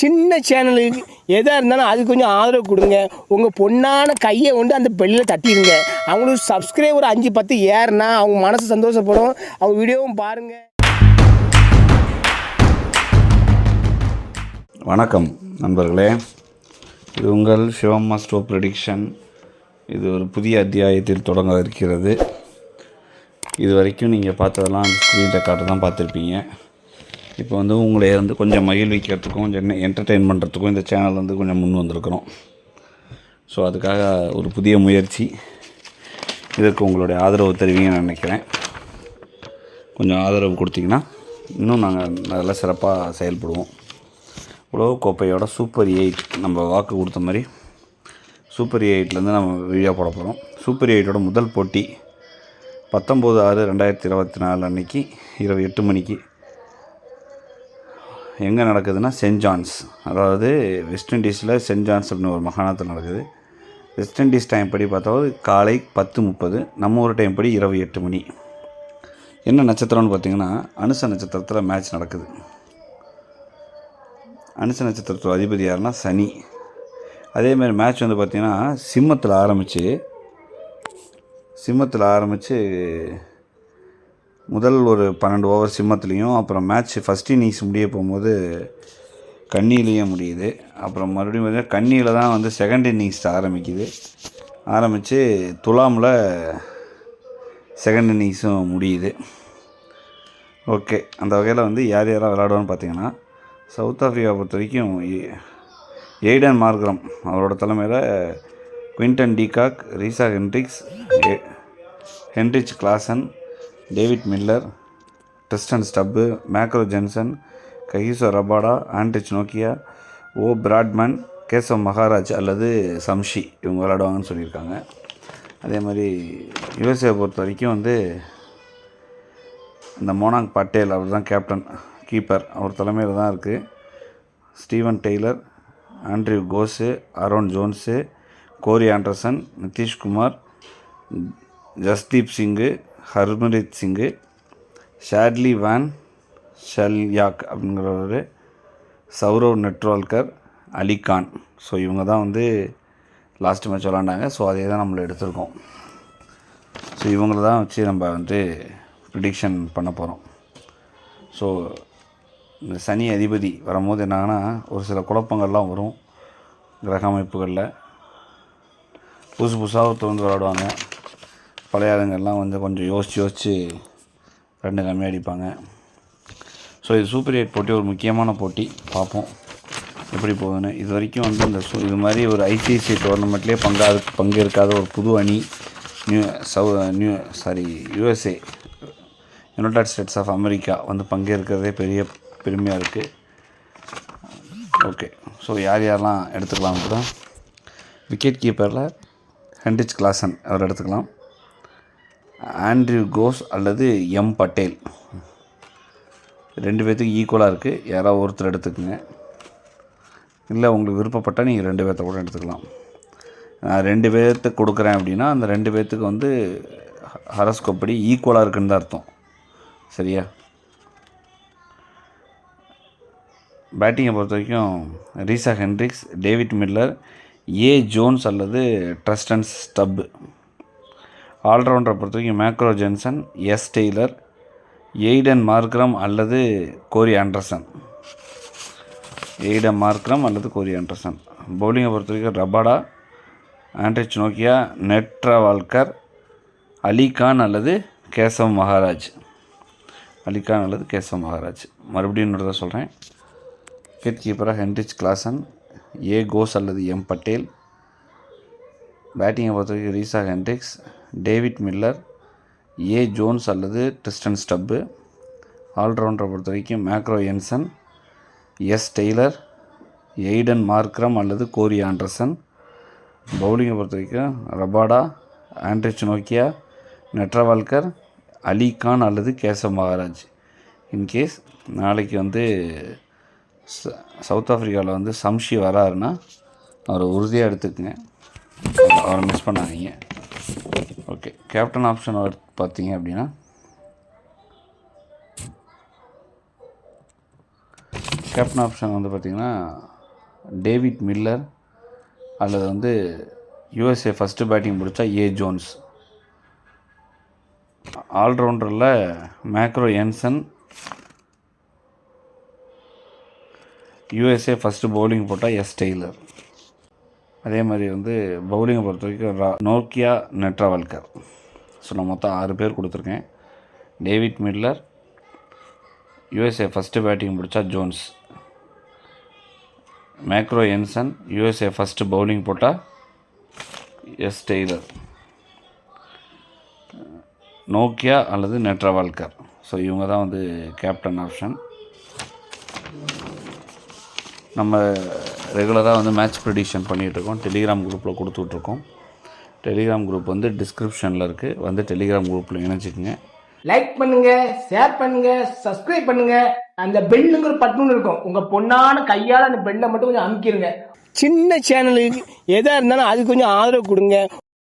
சின்ன சேனலுக்கு எதாக இருந்தாலும் அது கொஞ்சம் ஆதரவு கொடுங்க. உங்கள் பொண்ணான கையை கொண்டு அந்த பெல்லில் தட்டிடுங்க அவங்களுக்கு சப்ஸ்கிரைபர் அஞ்சு பத்து ஏறுனா அவங்க மனசு சந்தோஷப்படும். அவங்க வீடியோவும் பாருங்கள் வணக்கம் நண்பர்களே. இது உங்கள் சிவம் ஸ்டோ ப்ரெடிக்ஷன் இது ஒரு புதிய அத்தியாயத்தில் தொடங்க இருக்கிறது இது வரைக்கும் நீங்கள் பார்த்ததெல்லாம் ஸ்க்ரீன் ரெக்கார்டு தான் பார்த்துருப்பீங்க. இப்போ வந்து உங்களை வந்து கொஞ்சம் மகிழ்விக்கிறதுக்கும் கொஞ்சம் என்டர்டெயின் பண்ணுறதுக்கும் இந்த சேனல் வந்து கொஞ்சம் முன் வந்திருக்கிறோம். ஸோ அதுக்காக ஒரு புதிய முயற்சி. இதற்கு உங்களுடைய ஆதரவு தருவீங்கன்னு நினைக்கிறேன். கொஞ்சம் ஆதரவு கொடுத்தீங்கன்னா இன்னும் நாங்கள் நல்லா சிறப்பாக செயல்படுவோம். உலகக்கோப்பையோட சூப்பர் எயிட் நம்ம வாக்கு கொடுத்த மாதிரி சூப்பர் எயிட்லேருந்து நம்ம வீடியோ போட போகிறோம் சூப்பர் எயிட்டோட முதல் போட்டி பத்தொம்போது ஆறு ரெண்டாயிரத்தி இருபத்தி நாலு அன்னைக்கு இரவு எட்டு மணிக்கு எங்கே நடக்குதுன்னா சென்ட் ஜான்ஸ். அதாவது வெஸ்ட் இண்டீஸில் சென்ட் ஜான்ஸ் அப்படின்னு ஒரு மகாணத்தில் நடக்குது. வெஸ்ட் இண்டீஸ் டைம் படி பார்த்தாவது காலை பத்து முப்பது நம்ம ஊர் டைம் படி இரவு எட்டு மணி. என்ன நட்சத்திரம்னு பார்த்தீங்கன்னா அனுச நட்சத்திரத்தில் மேட்ச் நடக்குது. அனுச நட்சத்திரத்தோட அதிபதி யாருன்னா சனி. அதேமாதிரி மேட்ச் வந்து பார்த்திங்கன்னா சிம்மத்தில் ஆரம்பித்து சிம்மத்தில் ஆரம்பித்து முதல் ஒரு பன்னெண்டு ஓவர் சிம்மத்துலேயும் அப்புறம் மேட்ச் ஃபஸ்ட் இன்னிங்ஸ் முடிய போகும்போது கன்னியிலையும் முடியுது. அப்புறம் மறுபடியும் பார்த்தீங்கன்னா கண்ணியில் தான் வந்து செகண்ட் இன்னிங்ஸ் ஆரம்பிக்குது. ஆரம்பித்து துலாமில் செகண்ட் இன்னிங்ஸும் முடியுது. ஓகே அந்த வகையில் வந்து யார் யாராக விளையாடுவான்னு பார்த்தீங்கன்னா சவுத் ஆஃப்ரிக்கா பொறுத்த வரைக்கும் எய்டன் மார்க்ரம் அவரோட தலைமையில் Quinton de Kock ரீசா Hendricks Heinrich Klaasen David Miller டிஸ்டன் Stubbs macro Jensen கஹிசோ Rabada Anrich Nokia ஓ பிராட்மன் கேசவ் மகாராஜ் அல்லது சம்ஷி இவங்க விளையாடுவாங்கன்னு சொல்லியிருக்காங்க. அதே மாதிரி யுஎஸ்ஏ பொறுத்த வரைக்கும் வந்து இந்த மோனாங் பட்டேல் அவர் தான் கேப்டன் கீப்பர். அவர் தலைமையில் தான் இருக்குது Steven Taylor Andries Gous Aaron Jones Corey Anderson Nitish Kumar Jasdeep Singh Harmeet Singh Shadley van Schalkwyk அப்படிங்கிறவர் சௌரவ் நெட்ரோல்கர் அலிகான் ஸோ இவங்க தான் வந்து லாஸ்ட் மேட்ச் விளாண்டாங்க ஸோ அதே தான் நம்மளை எடுத்திருக்கோம். ஸோ இவங்கள தான் வச்சு நம்ம வந்து ப்ரிடிக்ஷன் பண்ண போகிறோம் ஸோ இந்த சனி அதிபதி வரும்போது என்னாங்கன்னா ஒரு சில குழப்பங்கள்லாம் வரும். கிரக அமைப்புகளில். புதுசு புதுசாக ஒருத்தர் வந்து விளாடுவாங்க பழைய ஆளுங்கள்லாம் வந்து கொஞ்சம் யோசித்து யோசித்து ரெண்டு கம்மியாக அடிப்பாங்க. ஸோ இது சூப்பர் எயிட் போட்டி ஒரு முக்கியமான போட்டி. பார்ப்போம். எப்படி போகுதுன்னு. இது வரைக்கும் வந்து இந்த சூ இது மாதிரி ஒரு ஐசிசி டோர்னமெண்ட்லேயே பங்காது பங்கேற்காத ஒரு புது அணி நியூ சவு new sorry USA United States of America வந்து பங்கேற்கிறதே பெரிய பெருமையாக இருக்குது ஓகே ஸோ யார் யாரெல்லாம் எடுத்துக்கலாம் கூட விக்கெட் கீப்பரில் ஹெண்டிச் கிளாசன் அவர் எடுத்துக்கலாம். ஆண்ட்ரியூ கோஸ் அல்லது எம் பட்டேல். ரெண்டு பேர்த்துக்கு ஈக்குவலாக இருக்குது யாராவது ஒருத்தர் எடுத்துக்கோங்க. இல்லை உங்களுக்கு விருப்பப்பட்டால் நீங்கள் ரெண்டு பேர்த்த கூட எடுத்துக்கலாம். நான் ரெண்டு பேர்த்துக்கு கொடுக்குறேன் அப்படின்னா அந்த ரெண்டு பேர்த்துக்கு வந்து ஹரஸ்கோப் படி ஈக்குவலாக இருக்குன்னு தான் அர்த்தம். சரியா? பேட்டிங்கை பொறுத்த வரைக்கும் Reeza Hendricks David Miller A Jones அல்லது ட்ரஸ்டன் ஸ்டப்பு ஆல்ரவுண்டரை பொறுத்த வரைக்கும் macro Jansen S Taylor Aiden Markram அல்லது கோரி ஆண்டர்சன். எய்டன் மார்க்ரம் அல்லது கோரி ஆண்டர்சன். பவுலிங்கை பொறுத்த வரைக்கும் ரபாடா ஆண்ட்ரிச் நோக்கியா நெட்ராவால்கர் அலிகான் அல்லது கேசவ் மகாராஜ். அலிகான் அல்லது கேசவ் மகாராஜ். மறுபடியும் இன்னொரு சொல்கிறேன் விக்கெட் கீப்பராக ஹென்ரிச் கிளாசன் ஏ கோஸ் அல்லது எம் பட்டேல். பேட்டிங்கை பொறுத்த வரைக்கும் Reeza Hendricks David Miller A. Jones அல்லது டிஸ்டன் ஸ்டப்பு. ஆல்ரவுண்டரை பொறுத்த வரைக்கும் macro Jansen S. Taylor Aiden Markram அல்லது கோரி ஆண்டர்சன். பவுலிங்கை பொறுத்த வரைக்கும் ரபாடா ஆண்ட்ரிச் நோக்கியா நெட்ரவால்கர் அலி கான் அல்லது கேசவ் மகாராஜ். இன்கேஸ் நாளைக்கு வந்து ச- சவுத் ஆஃப்ரிக்காவில் வந்து சம்ஷி வராருன்னா அவரை உறுதியாக எடுத்துக்கங்க. அவரை மிஸ் பண்ணாதீங்க. கேப்டன் ஆப்ஷன் பார்த்தீங்க அப்படின்னா கேப்டன் ஆப்ஷன் வந்து பார்த்திங்கன்னா டேவிட் மில்லர் அல்லது வந்து யூஎஸ்ஏ ஃபஸ்ட்டு பேட்டிங் பிடிச்சா ஏ ஜோன்ஸ் ஆல்ரவுண்டரில் மேக்ரோ என்சன் யூஎஸ்ஏ ஃபஸ்ட்டு பவுலிங் போட்டால் எஸ் டெய்லர் அதே மாதிரி வந்து பவுலிங்கை பொறுத்த வரைக்கும் ரா நோக்கியா நெட்ராவல்கர் ஸோ நான் மொத்தம் ஆறு பேர் கொடுத்துருக்கேன். David Miller USA first batting பிடிச்சா ஜோன்ஸ். மேக்ரோ என்சன் யூஎஸ்ஏ ஃபஸ்ட்டு பவுலிங் போட்டால் எஸ் டெய்லர். நோக்கியா அல்லது நெட்ரவால்கர்? ஸோ இவங்க தான் வந்து கேப்டன் ஆப்ஷன் நம்ம ரெகுலராக வந்து மேட்ச் ப்ரிடிக்ஷன் பண்ணிகிட்ருக்கோம் டெலிகிராம் குரூப்பில் கொடுத்துட்ருக்கோம் டெலிகிராம் குரூப் வந்து டிஸ்கிரிப்ஷனில் இருக்குது வந்து டெலிகிராம் குரூப்பில் இணைச்சிக்கங்க லைக் பண்ணுங்க ஷேர் பண்ணுங்க சப்ஸ்கிரைப் பண்ணுங்க. அந்த பெல்லுங்கிற பட்டன் இருக்கும். உங்க பொண்ணான கையால் அந்த பெல்லை மட்டும் கொஞ்சம் அமுக்கிடுங்க சின்ன சேனலுக்கு எதாக இருந்தாலும் அது கொஞ்சம் ஆதரவு கொடுங்க.